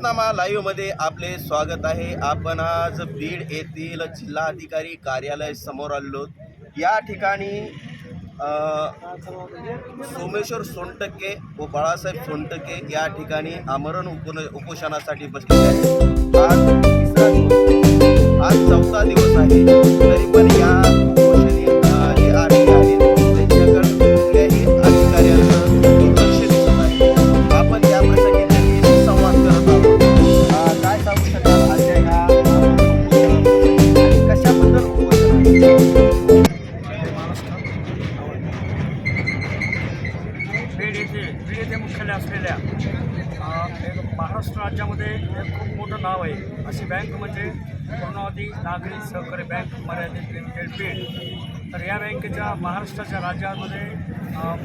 पोस्टनामा लाईव्हमध्ये आपले स्वागत आहे. आपण आज बीड येथील जिल्हाधिकारी कार्यालय समोर आलो या ठिकाणी सोमेश्वर सोनटक्के व बाळासाहेब सोनटक्के या ठिकाणी आमरण उपोन उपोषणासाठी बसले आहेत. आज चौथा महाराष्ट्र राज्यामध्ये हे खूप मोठं नाव आहे. अशी बँक म्हणजे पूर्णावधी नागरी सहकारी बँक मर्यादित लिमिटेड बीड. तर या बँकेच्या महाराष्ट्राच्या राज्यामध्ये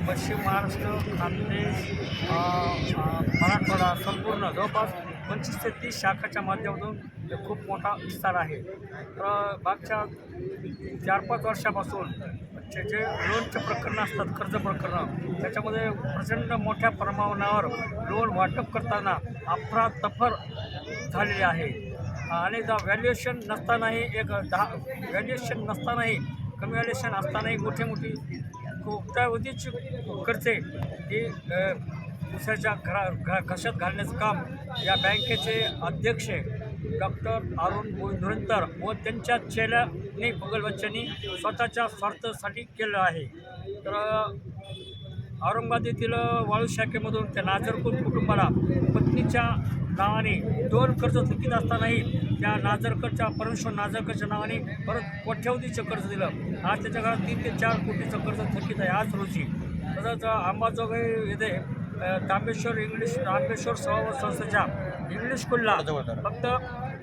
पश्चिम महाराष्ट्र खानदेश मराठवाडा संपूर्ण जवळपास पंचवीस ते तीस शाखाच्या माध्यमातून खूप मोठा विस्तार आहे. तर मागच्या चार पाच वर्षापासून जे जे लोनचे प्रकरणं असतात कर्ज प्रकरणं त्याच्यामध्ये प्रचंड मोठ्या प्रमाणावर लोन वाटप करताना अफरातफर झालेली आहे. आणि व्हॅल्युएशन नसतानाही एक दहा व्हॅल्युएशन नसतानाही कमी व्हॅल्युएशन असतानाही मोठी मोठी कोट्यावधीची कर्जे ही दुसऱ्याच्या घरा घ घशात घालण्याचं काम या बँकेचे अध्यक्ष डॉक्टर अरुण धुरंतर व त्यांच्या चेल्या बगल बच्चननी स्वतःच्या स्वार्थासाठी केलं आहे. तर औरंगाबाद येथील वाळू शाखेमधून त्या नाजरकूट कुटुंबाला पत्नीच्या नावाने दोन कर्ज थकीत असतानाही त्या नाजरकरच्या परमेश्वर नाजरकरच्या नावाने परत कोठ्यावधीचं कर्ज दिलं. आज त्याच्या घरात तीन ते चार कोटीचं कर्ज थकीत आहे आज रोजी. तसंच अंबाजोगाई येथे तांबेश्वर इंग्लिश तांबेश्वर सभा संस्थेच्या इंग्लिश स्कूलला फक्त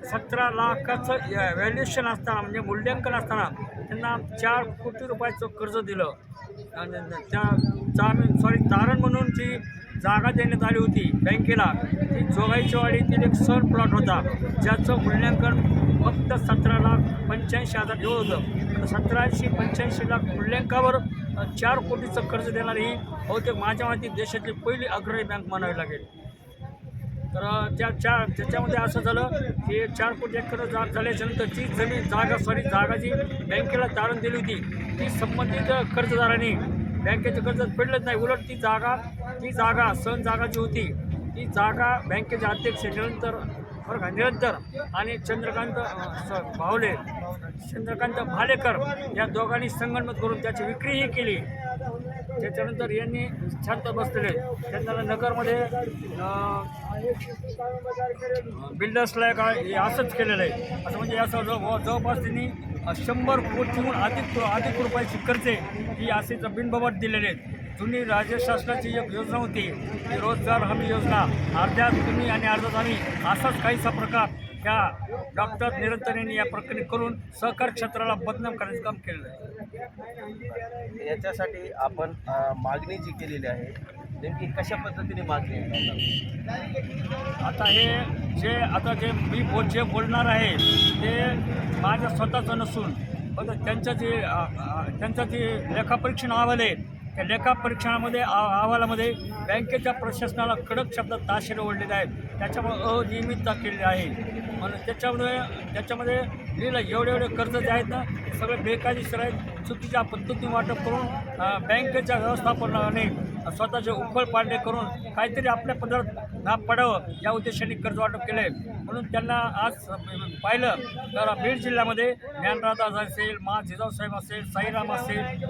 सतरा लाखाचं व्हॅल्युएशन असताना म्हणजे मूल्यांकन असताना त्यांना चार कोटी रुपयाचं कर्ज दिलं. आणि त्या जामीन सॉरी तारण म्हणून जी जागा देण्यात आली होती बँकेला ती जोगाईची वाडीतील एक सर प्लॉट होता ज्याचं मूल्यांकन फक्त सतरा लाख पंच्याऐंशी हजार एवढं होतं. सतराशे पंच्याऐंशी लाख मूल्यांकावर चार कोटीचं कर्ज देणारी ही बहुतेक माझ्या माहिती देशातली पहिली अग्रणी बँक म्हणावी लागेल. तर त्या चार त्याच्यामध्ये असं झालं की चार कोटी एकर झाल्याच्यानंतर जी जमीन जागा सॉरी जागा जी बँकेला तारण दिली होती ती संबंधित कर्जदारांनी बँकेचं कर्ज फेडलंच नाही. उलट ती जागा ती जागा सण जागा जी होती ती जागा बँकेचे अध्यक्ष निरंतर बरं का निरंतर आणि चंद्रकांत स- भावले चंद्रकांत भालेकर या दोघांनी संगणमत करून त्याची विक्रीही केली. त्याच्यानंतर यांनी शांत बसलेले त्यांना नगरमध्ये बिल्डर्सला काय असंच केलेलं आहे. असं म्हणजे असं जवळ जवळपास त्यांनी शंभर कोटीहून अधिक अधिक रुपयाची कर्जे ही असेच बिनबाबत दिलेले आहेत. जुनी राज्य शासनाची एक योजना होती ती रोजगार हमी योजना. अर्ध्यात तुम्ही आणि अर्ध्यात आम्ही असाच काहीसा प्रकार ह्या डॉक्टर निरंतर यांनी या प्रकरणी करून सहकार क्षेत्राला बदनाम करण्याचं काम केलेलं आहे. याच्यासाठी आपण मागणी जी केलेली आहे नेमकी कशा पद्धतीने मागणी आता हे जे आता जे मी बोल जे बोलणार आहे ते माझ्या स्वतःचं नसून फक्त त्यांचं जे त्यांचं जे लेखापरीक्षण अहवाल आहे त्या लेखापरीक्षणामध्ये अ- अहवालामध्ये बँकेच्या प्रशासनाला कडक शब्दात ताशेरे ओढलेले आहेत. त्याच्यामुळे अनियमितता केलेली आहे. म्हणून त्याच्यामुळे त्याच्यामध्ये लिहिलं एवढे एवढे कर्ज जे आहेत ना ते सगळे बेकायदेशीर आहेत. चुकीच्या पद्धतीने वाटप करून बँकेच्या व्यवस्थापनाने स्वतःचे उखळ पाडणे करून काहीतरी आपल्या पदरात ना पडावं या उद्देशाने कर्ज वाटप केलं आहे म्हणून त्यांना आज पाहिलं तर बीड जिल्ह्यामध्ये ज्ञानराधा असेल मा जिजाऊसाहेब असेल साईराम असेल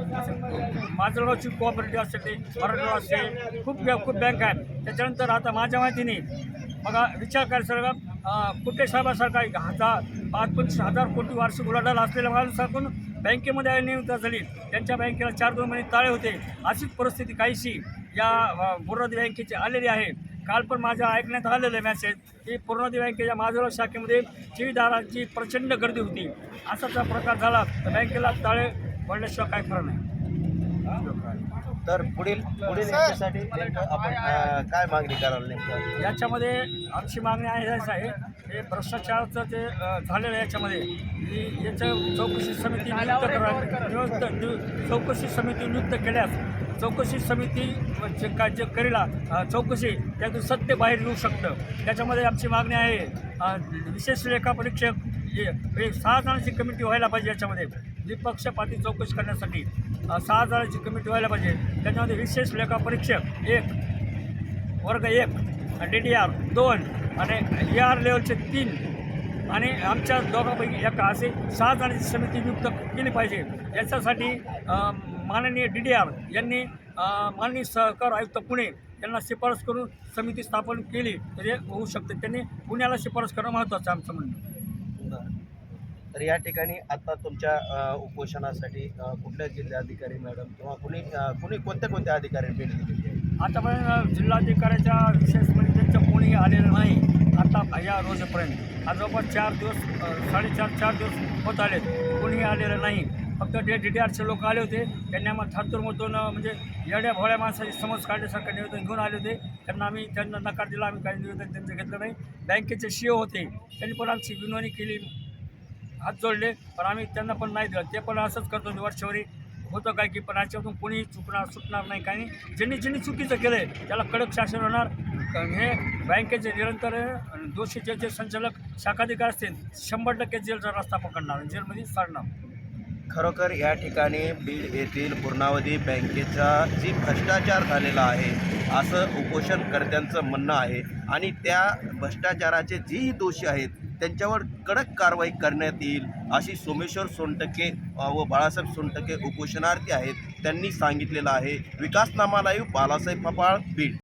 माजलगावची कोऑपरेटिव्ह असेल ते मराठवाडा असेल खूप खूप बँक आहेत. त्याच्यानंतर आता माझ्या माहितीने बघा विचार करा सर कुठे साहेबासारखा हजार पाच पंचवीस हजार कोटी वार्षिक उलाढाल असलेल्या माणसाकडून बँकेमध्ये नियुक्ती झाली. त्यांच्या बँकेला चार दोन महिने ताळे होते. अशीच परिस्थिती काहीशी या अ, पूर्णोदी बँकेची आलेली आहे. काल पण माझ्या ऐकण्यात आलेलं आहे मॅसेज की पूर्णोदी बँकेच्या माझोला शाखेमध्ये ठेवीदारांची प्रचंड गर्दी होती. असाच प्रकार झाला. तर बँकेला ताळे पडल्याशिवाय काय खरं नाही. तर पुढील पुढील याच्यासाठी आपण काय मागणी कराल नेमकं? याच्यामध्ये आमची मागणी आहे आहे. हे भ्रष्टाचाराचं अ, झालेलं आहे याच्यामध्ये ही याचं चौकशी समिती नियुक्त करा नियुक्त नियु- चौकशी समिती नियुक्त केल्यास चौकशी समिती जे काय जे करेला चौकशी त्यातून सत्य बाहेर येऊ शकतं. त्याच्यामध्ये आमची मागणी आहे विशेष लेखा परीक्षक हे सहा जणांची कमिटी व्हायला पाहिजे याच्यामध्ये. निपक्षपाती चौकशी करण्यासाठी सहा जणांची कमिटी व्हायला पाहिजे. त्याच्यामध्ये विशेष लेखा परीक्षक एक वर्ग एक डी डी आर दोन. आणि ए आर लेवलचे तीन. आणि आमच्या दोघांपैकी एका असे सहा जणांची समिती नियुक्त केली पाहिजे. याच्यासाठी माननीय डी डी आर यांनी माननीय सहकार आयुक्त पुणे यांना शिफारस करून समिती स्थापन केली. तर हे होऊ शकते. त्यांनी पुण्याला शिफारस करणं महत्त्वाचं आमचं म्हणणं. तर या ठिकाणी आता तुमच्या उपोषणासाठी कुठल्या जिल्हाधिकारी मॅडम किंवा कुणी कुणी कोणत्या कोणत्या अधिकारी भेट दिलेली आहे आतापर्यंत जिल्हाधिकाऱ्याच्या विशेष म्हणजे त्यांचं कोणीही आलेलं नाही. आता या रोजपर्यंत. आजोबा जवळपास चार दिवस साडेचार चार दिवस होत आले. कोणीही आलेलं नाही. फक्त ते डी डी आरचे लोक आले होते. त्यांनी आम्हाला थातूरमधून म्हणजे येड्या भोळ्या माणसाची समज काढण्यासारखं निवेदन घेऊन आले होते. त्यांना आम्ही त्यांना नकार दिला. आम्ही काही निवेदन त्यांचं घेतलं नाही. बँकेचे सी होते. त्यांनी पण आमची विनवणी केली. हात जोडले. पण आम्ही त्यांना पण नाही दिलं. ते पण असंच करतो वर्षभरी. होतं काय की पण याच्यातून कोणी चुकणार सुटणार नाही काही ज्यांनी ज्यांनी चुकीचं केलं आहे त्याला कडक शासन होणार. हे बँकेचे निरंतर दोषी दोषीचे जे संचालक शाखाधिकार असतील शंभर टक्के जेलचा रस्ता पकडणार जेलमध्ये साडणार खरोखर या ठिकाणी बीड येथील पूर्णावधी बँकेचा जी भ्रष्टाचार झालेला आहे असं उपोषणकर्त्यांचं म्हणणं आहे. आणि त्या भ्रष्टाचाराचे जेही दोषी आहेत त्यांच्यावर कडक कारवाई करण्यात येईल अशी सोमेश्वर सोनटके व बाळासाहेब सोनटके उपोषणार्थी आहेत त्यांनी सांगितलेलं आहे. विकासनामा बालासाहेब पपाळ बीड.